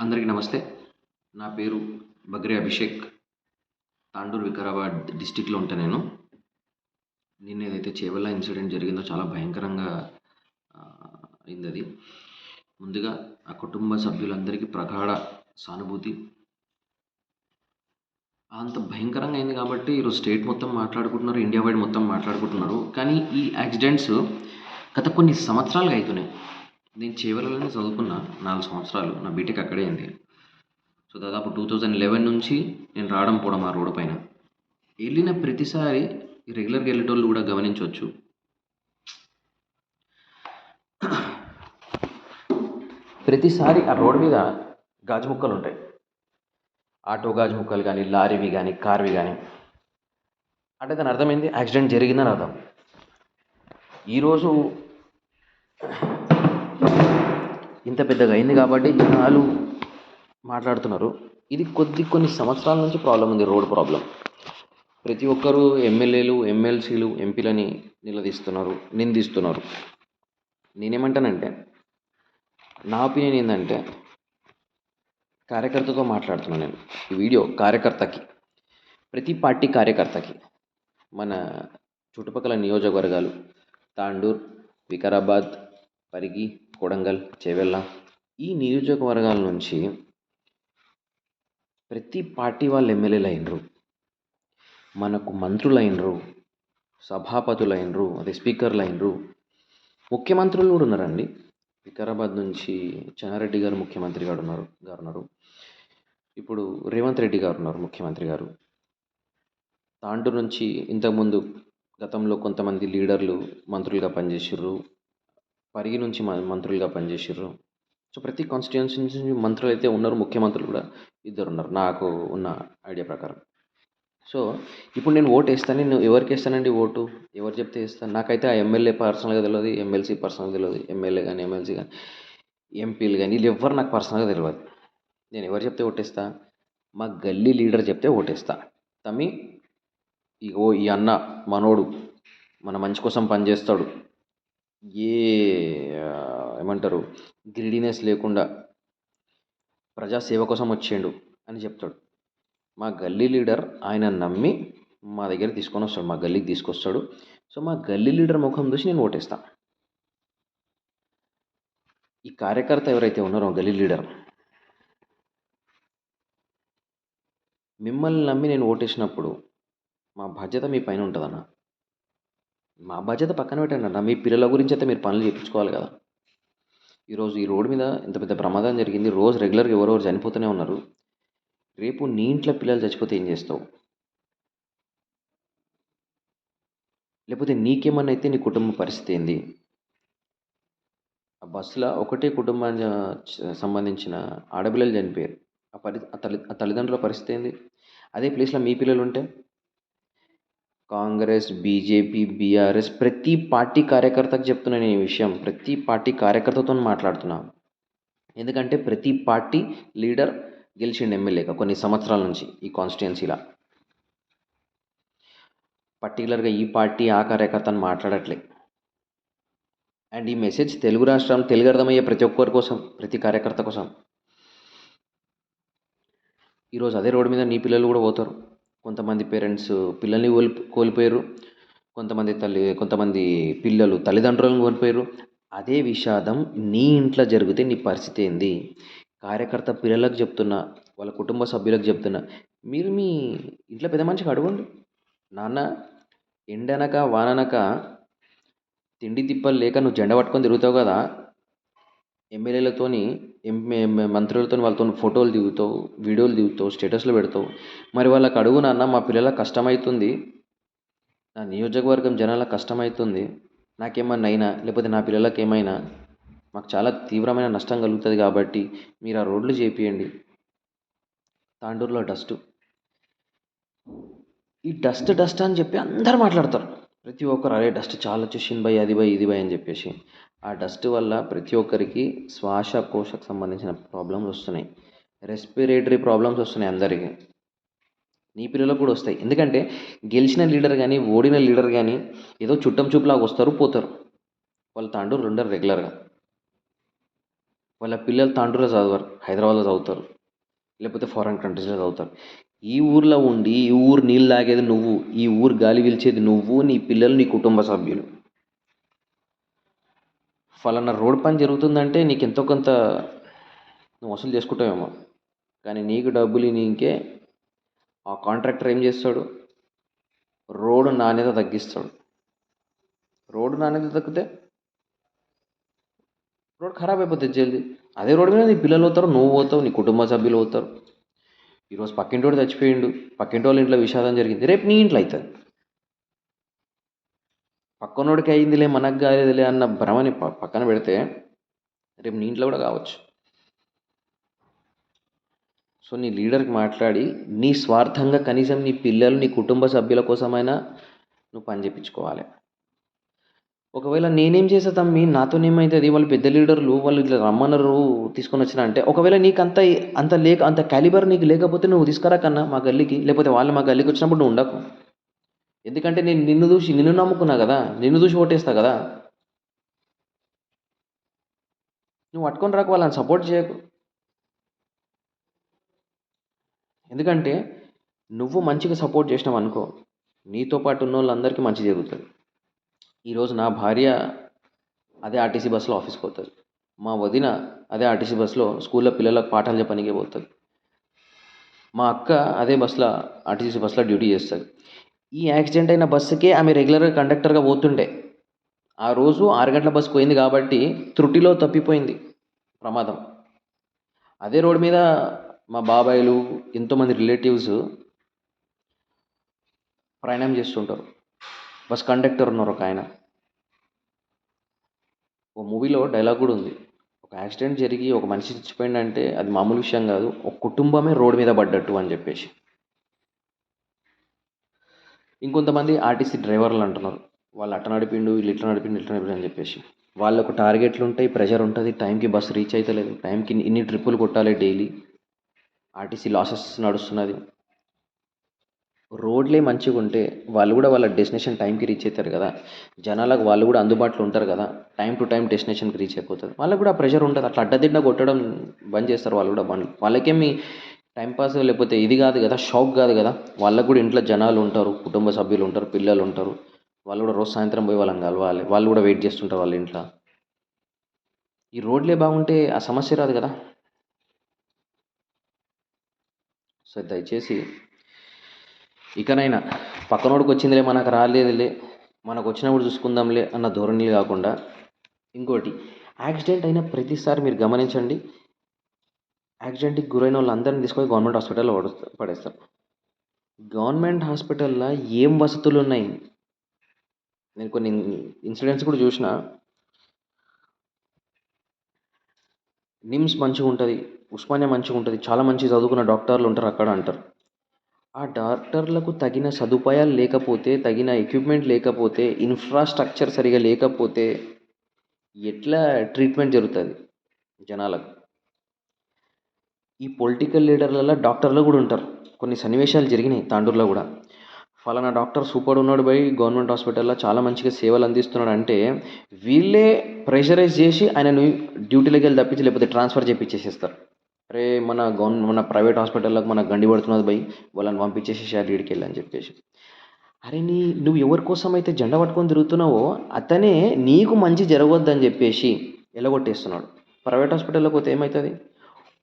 అందరికీ నమస్తే. నా పేరు బగ్రే అభిషేక్. తాండూరు వికారాబాద్ డిస్టిక్లో ఉంటా నేను. నిన్న ఏదైతే చేవెళ్ళ ఇన్సిడెంట్ జరిగిందో చాలా భయంకరంగా అయింది అది ముందుగా ఆ కుటుంబ సభ్యులందరికీ ప్రగాఢ సానుభూతి. అంత భయంకరంగా అయింది కాబట్టి ఈరోజు స్టేట్ మొత్తం మాట్లాడుకుంటున్నారు ఇండియా వైడ్ మొత్తం మాట్లాడుకుంటున్నారు. కానీ ఈ యాక్సిడెంట్స్ గత కొన్ని సంవత్సరాలుగా అవుతున్నాయి నేను చేవెళ్ళలోనే చదువుకున్న నాలుగు సంవత్సరాలు నా బీటెక్ అక్కడే అయింది. సో దాదాపు టూ థౌజండ్ లెవెన్ నుంచి నేను రావడం పోవడం ఆ రోడ్డు పైన. వెళ్ళిన ప్రతిసారి రెగ్యులర్గా వెళ్ళేటోళ్ళు కూడా గమనించవచ్చు. ప్రతిసారి ఆ రోడ్డు మీద గాజు ముక్కలు ఉంటాయి. ఆటో గాజు ముక్కలు కానీ లారీవి కానీ కార్వి కానీ అంటే దాని అర్థమైంది యాక్సిడెంట్ జరిగిందని అర్థం. ఈరోజు ఇంత పెద్దగా అయింది కాబట్టి జనాలు మాట్లాడుతున్నారు. ఇది కొద్ది కొన్ని సంవత్సరాల నుంచి ప్రాబ్లం ఉంది రోడ్ ప్రాబ్లం ప్రతి ఒక్కరూ ఎమ్మెల్యేలు ఎమ్మెల్సీలు ఎంపీలని నిలదీస్తున్నారు నిందిస్తున్నారు. నేనేమంటానంటే నా ఒపీనియన్ ఏంటంటే కార్యకర్తతో మాట్లాడుతున్నాను నేను ఈ వీడియో కార్యకర్తకి ప్రతి పార్టీ కార్యకర్తకి. మన చుట్టుపక్కల నియోజకవర్గాలు తాండూర్ వికారాబాద్ పరిగి కొడంగల్ చేవెళ్ళ. ఈ నియోజకవర్గాల నుంచి ప్రతి పార్టీ వాళ్ళు ఎమ్మెల్యేలు అయినరు. మనకు మంత్రులు అయినరు సభాపతులు అయినరు అదే స్పీకర్లు అయినరు ముఖ్యమంత్రులు కూడా ఉన్నారండి. వికారాబాద్ నుంచి చెన్నారెడ్డి గారు ముఖ్యమంత్రి గారు ఉన్నారు గారు ఉన్నారు. ఇప్పుడు రేవంత్ రెడ్డి గారు ఉన్నారు ముఖ్యమంత్రి గారు. తాండూరు నుంచి ఇంతకుముందు గతంలో కొంతమంది లీడర్లు మంత్రులుగా పనిచేసిర్రు. పరిగి నుంచి మంత్రులుగా పనిచేసారు సో ప్రతి కాన్స్టిట్యున్సీ నుంచి మంత్రులు అయితే ఉన్నారు ముఖ్యమంత్రులు కూడా ఇద్దరు ఉన్నారు నాకు ఉన్న ఐడియా ప్రకారం. సో ఇప్పుడు నేను ఓటు వేస్తాను నేను ఎవరికి వేస్తానండి ఓటు? ఎవరు చెప్తే వేస్తాను నాకైతే ఆ ఎమ్మెల్యే పర్సనల్గా తెలియదు ఎమ్మెల్సీ పర్సనల్గా తెలియదు ఎమ్మెల్యే కానీ ఎమ్మెల్సీ కానీ ఎంపీలు కానీ వీళ్ళు ఎవ్వరు నాకు పర్సనల్గా తెలియదు నేను ఎవరు చెప్తే ఓటేస్తా మా గల్లీ లీడర్ చెప్తే ఓటేస్తా తమ్మి ఇగో ఈ అన్న మనోడు మన మంచి కోసం పనిచేస్తాడు. ఏ ఏమంటారు? గ్రీడీనెస్ లేకుండా ప్రజాసేవ కోసం వచ్చిండు అని చెప్తాడు. మా గల్లీ లీడర్ ఆయన నమ్మి మా దగ్గర తీసుకొని వస్తాడు మా గల్లీకి తీసుకొస్తాడు. సో మా గల్లీ లీడర్ ముఖం చూసి నేను ఓటేస్తా. ఈ కార్యకర్త ఎవరైతే ఉన్నారో గల్లీ లీడర్ మిమ్మల్ని నమ్మి నేను ఓటేసినప్పుడు మా బాధ్యత మీ పైన ఉంటుందన్న. మా బాధ్యత పక్కన పెట్టండి అన్న. మీ పిల్లల గురించి అయితే మీరు పనులు చేయించుకోవాలి కదా. ఈరోజు ఈ రోడ్డు మీద ఇంత పెద్ద ప్రమాదం జరిగింది. రోజు రెగ్యులర్గా ఎవరెవరు చనిపోతూనే ఉన్నారు. రేపు నీ ఇంట్లో పిల్లలు చచ్చిపోతే ఏం చేస్తావు? లేకపోతే నీకేమన్నా అయితే నీ కుటుంబ పరిస్థితి ఏంది? ఆ బస్సులో ఒకటే కుటుంబానికి సంబంధించిన ఆడపిల్లలు చనిపోయారు. ఆ పరి ఆ తల్లి ఆ తల్లిదండ్రుల పరిస్థితి ఏంది? అదే ప్లేస్లో మీ పిల్లలు ఉంటే కాంగ్రెస్ బీజేపీ బీఆర్ఎస్ ప్రతి పార్టీ కార్యకర్తకు చెప్తున్నా నేను ఈ విషయం. ప్రతి పార్టీ కార్యకర్తతో మాట్లాడుతున్నా. ఎందుకంటే ప్రతి పార్టీ లీడర్ గెలిచిండు ఎమ్మెల్యేగా కొన్ని సంవత్సరాల నుంచి ఈ కాన్స్టిట్యున్సీలా పర్టికులర్గా ఈ పార్టీ ఆ కార్యకర్తను మాట్లాడట్లే. అండ్ ఈ మెసేజ్ తెలుగు రాష్ట్రం తెలుగు అర్థమయ్యే ప్రతి ఒక్కరి కోసం ప్రతి కార్యకర్త కోసం. ఈరోజు అదే రోడ్డు మీద నీ పిల్లలు కూడా పోతారు. కొంతమంది పేరెంట్స్ పిల్లల్ని కోల్ కోల్పోయారు. కొంతమంది తల్లి కొంతమంది పిల్లలు తల్లిదండ్రులను కోల్పోయారు. అదే విషాదం నీ ఇంట్లో జరిగితే నీ పరిస్థితి ఏంది? కార్యకర్త పిల్లలకు చెప్తున్నా వాళ్ళ కుటుంబ సభ్యులకు చెప్తున్నా మీరు మీ ఇంట్లో పెద్ద మనిషికి అడగండి. నాన్న ఎండనక వాననక తిండి తిప్పలు లేక నువ్వు జెండా పట్టుకొని తిరుగుతావు కదా? ఎమ్మెల్యేలతోని మంత్రులతో వాళ్ళతో ఫోటోలు దిగుతావు వీడియోలు దిగుతావు స్టేటస్లు పెడతావు. మరి వాళ్ళకి అడుగు నాన్న మా పిల్లలకు కష్టమవుతుంది నా నియోజకవర్గం జనాలకు కష్టమవుతుంది నాకేమన్నా అయినా లేకపోతే నా పిల్లలకి ఏమైనా మాకు చాలా తీవ్రమైన నష్టం కలుగుతుంది కాబట్టి మీరు ఆ రోడ్లు చేపియండి. తాండూరులో డస్ట్. ఈ డస్ట్ డస్ట్ అని చెప్పి అందరు మాట్లాడతారు. ప్రతి ఒక్కరు అరే డస్ట్ చాలా చూసింది భయ్ అది భయ్ ఇది భయ్ అని చెప్పేసి. ఆ డస్ట్ వల్ల ప్రతి ఒక్కరికి శ్వాసకోశకు సంబంధించిన ప్రాబ్లమ్స్ వస్తున్నాయి. రెస్పిరేటరీ ప్రాబ్లమ్స్ వస్తున్నాయి అందరికీ. నీ పిల్లలకు కూడా వస్తాయి. ఎందుకంటే గెలిచిన లీడర్ కానీ ఓడిన లీడర్ కానీ ఏదో చుట్టం చూపులాగా వస్తారు పోతారు. వాళ్ళు తాండూరు రెండరు రెగ్యులర్గా. వాళ్ళ పిల్లలు తాండూరులో చదవరు హైదరాబాద్లో చదువుతారు. లేకపోతే ఫారెన్ కంట్రీస్లో చదువుతారు. ఈ ఊర్లో ఉండి ఈ ఊరు నీళ్ళు తాగేది నువ్వు ఈ ఊరు గాలి పీల్చేది నువ్వు నీ పిల్లలు నీ కుటుంబ సభ్యులు. ఫలానా రోడ్ పని జరుగుతుందంటే నీకు ఎంతో కొంత నువ్వు వసూలు చేసుకుంటావేమో. కానీ నీకు డబ్బులు నీకే ఆ కాంట్రాక్టర్ ఏం చేస్తాడు? రోడ్డు నాణ్యత తగ్గిస్తాడు. రోడ్డు నాణ్యత తగ్గితే రోడ్ ఖరాబ్ అయిపోతుంది జల్దీ. అదే రోడ్డు మీద నీ పిల్లలు పోతారు నువ్వు పోతావు నీ కుటుంబ సభ్యులు పోతారు. ఈరోజు పక్కింటోడు చచ్చిపోయిండు పక్కింటోళ్ళ వాళ్ళ ఇంట్లో విషాదం జరిగింది. రేపు నీ ఇంట్లో అవుతుంది పక్కనోడికి అయిందిలే మనకు కాలేదులే అన్న భ్రమని ప- పక్కన పెడితే రేపు నీ ఇంట్లో కూడా కావచ్చు. సో నీ లీడర్కి మాట్లాడి నీ స్వార్థంగా కనీసం నీ పిల్లలు నీ కుటుంబ సభ్యుల కోసమైనా నువ్వు పని చేయించుకోవాలి. ఒకవేళ నేనేం చేసా తమ్మి నాతోనేమవుతుంది వాళ్ళు పెద్ద లీడర్లు వాళ్ళు ఇట్లా రమ్మన్నారు తీసుకొని వచ్చిన అంటే ఒకవేళ నీకు అంత అంత లేక అంత క్యాలిబర్ నీకు లేకపోతే నువ్వు తీసుకురా కన్నా మా గల్లీకి లేకపోతే వాళ్ళు మా గల్లీకి వచ్చినప్పుడు నువ్వు ఉండకు. ఎందుకంటే నేను నిన్ను చూసి నిన్ను నమ్ముకున్నా కదా నిన్ను చూసి ఓటేస్తా కదా. నువ్వు పట్టుకొని రాకు వాళ్ళని సపోర్ట్ చేయకు. ఎందుకంటే నువ్వు మంచిగా సపోర్ట్ చేసినావు అనుకో నీతో పాటు ఉన్న వాళ్ళందరికీ మంచి జరుగుతుంది. ఈరోజు నా భార్య అదే ఆర్టీసీ బస్సులో ఆఫీస్కి పోతుంది. మా వదిన అదే ఆర్టీసీ బస్సులో స్కూల్లో పిల్లలకు పాఠాలు చెప్పడానికి పోతుంది. మా అక్క అదే బస్సులో ఆర్టీసీ బస్సులో డ్యూటీ చేస్తుంది. ఈ యాక్సిడెంట్ అయిన బస్సుకే ఆమె రెగ్యులర్గా కండక్టర్గా పోతుండే. ఆ రోజు ఆరు గంటల బస్సు పోయింది కాబట్టి త్రుటిలో తప్పిపోయింది ప్రమాదం. అదే రోడ్డు మీద మా బాబాయిలు ఎంతోమంది రిలేటివ్స్ ప్రయాణం చేస్తుంటారు. బస్ కండక్టర్ ఉన్నారు ఒక ఆయన. ఓ మూవీలో డైలాగ్ కూడా ఉంది. ఒక యాక్సిడెంట్ జరిగి ఒక మనిషి చచ్చిపోయిందంటే అది మామూలు విషయం కాదు. ఒక కుటుంబమే రోడ్డు మీద పడ్డట్టు అని చెప్పేసి. ఇంకొంతమంది ఆర్టీసీ డ్రైవర్లు అంటున్నారు. వాళ్ళు అట్ట నడిపిండు వీళ్ళు ఇట్లా నడిపిండు ఇట్లా నడిపిండు అని చెప్పేసి. వాళ్ళకు టార్గెట్లు ఉంటాయి ప్రెషర్ ఉంటుంది టైంకి బస్సు రీచ్ అవుతలేదు టైంకి ఇన్ని ట్రిప్పులు కొట్టాలి డైలీ. ఆర్టీసీ లాసెస్ నడుస్తున్నది. రోడ్లే మంచిగా ఉంటే వాళ్ళు కూడా వాళ్ళ డెస్టినేషన్ టైంకి రీచ్ అవుతారు కదా. జనాలకు వాళ్ళు కూడా అందుబాటులో ఉంటారు కదా. టైం టు టైం డెస్టినేషన్కి రీచ్ అయిపోతుంది వాళ్ళకి కూడా ప్రెషర్ ఉంటుంది. అట్లా అడ్డదిడ్డ కొట్టడం బంద్ చేస్తారు వాళ్ళు కూడా బండ్లు వాళ్ళకేమి టైంపాస్ లేకపోతే ఇది కాదు కదా షాక్ కాదు కదా. వాళ్ళకు కూడా ఇంట్లో జనాలు ఉంటారు కుటుంబ సభ్యులు ఉంటారు పిల్లలు ఉంటారు. వాళ్ళు కూడా రోజు సాయంత్రం పోయి వాళ్ళని కలవాలి. వాళ్ళు కూడా వెయిట్ చేస్తుంటారు వాళ్ళ ఇంట్లో. ఈ రోడ్లే బాగుంటే ఆ సమస్య రాదు కదా. సో దయచేసి ఇకనైనా పక్కనోడికి వచ్చిందిలే మనకు రాలేదులే మనకు వచ్చినప్పుడు చూసుకుందాంలే అన్న ధోరణి కాకుండా ఇంకోటి యాక్సిడెంట్ అయిన ప్రతిసారి మీరు గమనించండి యాక్సిడెంట్కి గురైన వాళ్ళందరినీ తీసుకొని గవర్నమెంట్ హాస్పిటల్లో పడేస్తారు. గవర్నమెంట్ హాస్పిటల్లో ఏం వసతులు ఉన్నాయి? నేను కొన్ని ఇన్సిడెంట్స్ కూడా చూసిన నిమ్స్ మంచిగా ఉంటుంది ఉస్మానియా మంచిగా ఉంటుంది చాలా మంచి చదువుకున్న డాక్టర్లు ఉంటారు అక్కడ అంటారు. ఆ డాక్టర్లకు తగిన సదుపాయాలు లేకపోతే తగిన ఎక్విప్మెంట్ లేకపోతే ఇన్ఫ్రాస్ట్రక్చర్ సరిగా లేకపోతే ఎట్లా ట్రీట్మెంట్ జరుగుతుంది జనాలకు? ఈ పొలిటికల్ లీడర్లలో డాక్టర్లు కూడా ఉంటారు. కొన్ని సన్నివేశాలు జరిగినాయి తాండూరులో కూడా. ఫలానా డాక్టర్ సూపర్ ఉన్నాడు బై గవర్నమెంట్ హాస్పిటల్లో చాలా మంచిగా సేవలు అందిస్తున్నాడు అంటే వీళ్ళే ప్రెషరైజ్ చేసి ఆయన డ్యూటీలోకి వెళ్ళి తప్పించి లేకపోతే ట్రాన్స్ఫర్ చేపించేసేస్తారు అరే మన గవర్న మన ప్రైవేట్ హాస్పిటల్లోకి మన గండి పడుతున్నది భయ్ వాళ్ళని పంపించేసి లీడ్కి వెళ్ళి అని చెప్పేసి. అరే నీ నువ్వు ఎవరి కోసం అయితే జెండా పట్టుకొని తిరుగుతున్నావో అతనే నీకు మంచి జరగవద్దని చెప్పేసి ఎలగొట్టేస్తున్నాడు. ప్రైవేట్ హాస్పిటల్లోకి పోతే ఏమవుతుంది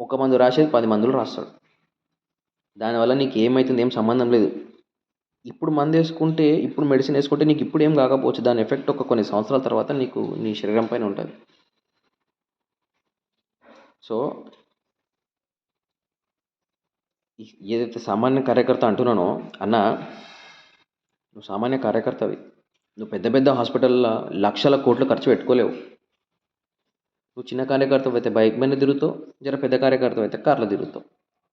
ఒక మందు రాసేది పది మందులు రాస్తాడు. దానివల్ల నీకు ఏమవుతుంది ఏం సంబంధం లేదు. ఇప్పుడు మందు వేసుకుంటే ఇప్పుడు మెడిసిన్ వేసుకుంటే నీకు ఇప్పుడు ఏం కాకపోవచ్చు. దాని ఎఫెక్ట్ ఒక కొన్ని సంవత్సరాల తర్వాత నీకు నీ శరీరం పైన ఉంటుంది. సో ఏదైతే సామాన్య కార్యకర్త అంటున్నానో అన్న నువ్వు సామాన్య కార్యకర్తవి. నువ్వు పెద్ద పెద్ద హాస్పిటల్లో లక్షల కోట్లు ఖర్చు పెట్టుకోలేవు. నువ్వు చిన్న కార్యకర్త అయితే బైక్ మీద తిరుగుతావు జర పెద్ద కార్యకర్త అయితే కార్లో తిరుగుతావు.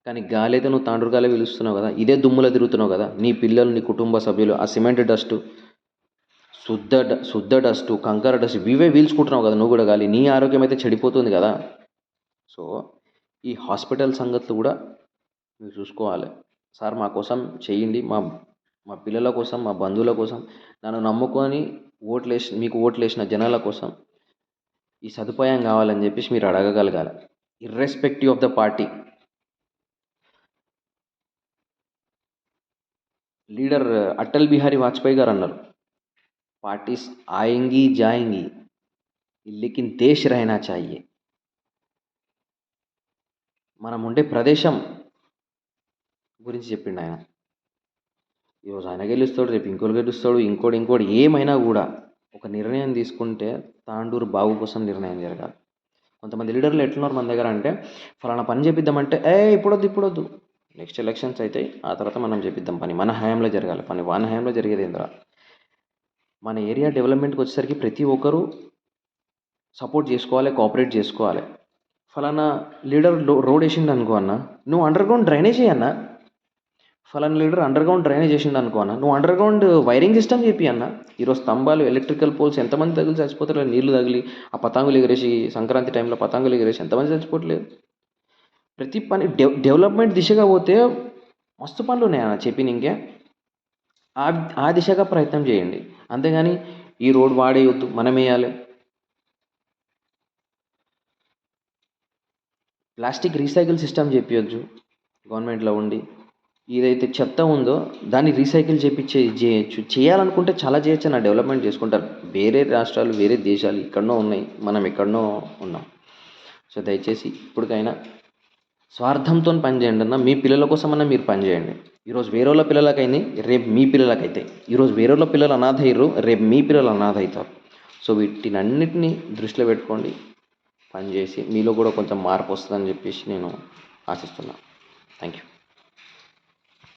కానీ గాలి అయితే నువ్వు తాండ్రు గాలి పిలుస్తున్నావు కదా ఇదే దుమ్ములో తిరుగుతున్నావు కదా నీ పిల్లలు నీ కుటుంబ సభ్యులు ఆ సిమెంట్ డస్ట్ శుద్ధ డ- శుద్ధ డస్ట్ కంకర డస్ట్ ఇవే పీల్చుకుంటున్నావు కదా నువ్వు కూడా గాలి నీ ఆరోగ్యం అయితే చెడిపోతుంది కదా. సో ఈ హాస్పిటల్ సంగతులు కూడా మీరు చూసుకోవాలి. సార్ మా కోసం చేయండి. మా మా పిల్లల కోసం మా బంధువుల కోసం నన్ను నమ్ముకొని ఓట్లేసి మీకు ఓట్లేసిన జనాల కోసం ఈ సదుపాయం కావాలని చెప్పేసి మీరు అడగగలగాలి. Irrespective of the party leader Atal Bihari Vajpayee garu అన్నారు పార్టీస్ ఆయంగి జాయంగి లేకిన్ దేశ్ రైనా చాయే. మనం ఉండే ప్రదేశం గురించి చెప్పిండు ఆయన. ఈరోజు ఆయన గెలుస్తాడు రేపు ఇంకోటి గెలుస్తాడు ఇంకోటి ఇంకోటి ఏమైనా కూడా ఒక నిర్ణయం తీసుకుంటే తాండూరు బాగు కోసం నిర్ణయం జరగాలి. కొంతమంది లీడర్లు ఎట్లున్నారు మన దగ్గర అంటే ఫలానా పని చేపిద్దామంటే ఏ ఇప్పుడొద్దు ఇప్పుడొద్దు. నెక్స్ట్ ఎలక్షన్స్ అయితే ఆ తర్వాత మనం చేపిద్దాం పని. మన హయాంలో జరగాలి పని. మన హయాంలో జరిగేది ఏంద్రా? మన ఏరియా డెవలప్మెంట్కి వచ్చేసరికి ప్రతి ఒక్కరూ సపోర్ట్ చేసుకోవాలి కోఆపరేట్ చేసుకోవాలి. ఫలానా లీడర్ రోడ్ వేసిండు అనుకో అన్న నువ్వు అండర్ గ్రౌండ్ డ్రైనేజ్ అన్నా ఫలానా లీడర్ అండర్ గ్రౌండ్ డ్రైనేజ్ చేసిండు అనుకో అన్న. నువ్వు అండర్ గ్రౌండ్ వైరింగ్ సిస్టమ్ చెప్పి అన్న. ఈరోజు స్తంభాలు ఎలక్ట్రికల్ పోల్స్ ఎంతమంది తగిలి చచ్చిపోతారు? నీళ్ళు తగిలి ఆ పతాంగులు ఎగిరేసి సంక్రాంతి టైంలో పతాంగులు ఎగిరేసి ఎంతమంది చచ్చిపోవట్లేదు? ప్రతి పని డెవలప్మెంట్ దిశగా పోతే మస్తు పనులు ఉన్నాయి అన్న చెప్పిన ఇంకే ఆ ఆ దిశగా ప్రయత్నం చేయండి. అంతేగాని ఈ రోడ్ వాడేయొద్దు మనం వేయాలి ప్లాస్టిక్ రీసైకిల్ సిస్టమ్ చెప్పొచ్చు గవర్నమెంట్లో ఉండి ఏదైతే చెత్త ఉందో దాన్ని రీసైకిల్ చేపించే చేయొచ్చు చేయాలనుకుంటే చాలా చేయొచ్చు నా డెవలప్మెంట్ చేసుకుంటారు. వేరే రాష్ట్రాలు వేరే దేశాలు ఎక్కడనో ఉన్నాయి. మనం ఎక్కడనో ఉన్నాం. సో దయచేసి ఇప్పటికైనా స్వార్థంతో పనిచేయండి అన్న మీ పిల్లల కోసమన్నా మీరు పనిచేయండి. ఈరోజు వేరే వాళ్ళ పిల్లలకైంది రేపు మీ పిల్లలకైతే. ఈరోజు వేరే వాళ్ళ పిల్లలు అనాథ అయ్యారు రేపు మీ పిల్లలు అనాథ అవుతారు. సో వీటిని అన్నిటిని దృష్టిలో పెట్టుకోండి. పనిచేసి మీలో కూడా కొంచెం మార్పు వస్తుందని చెప్పేసి నేను ఆశిస్తున్నాను థ్యాంక్ యూ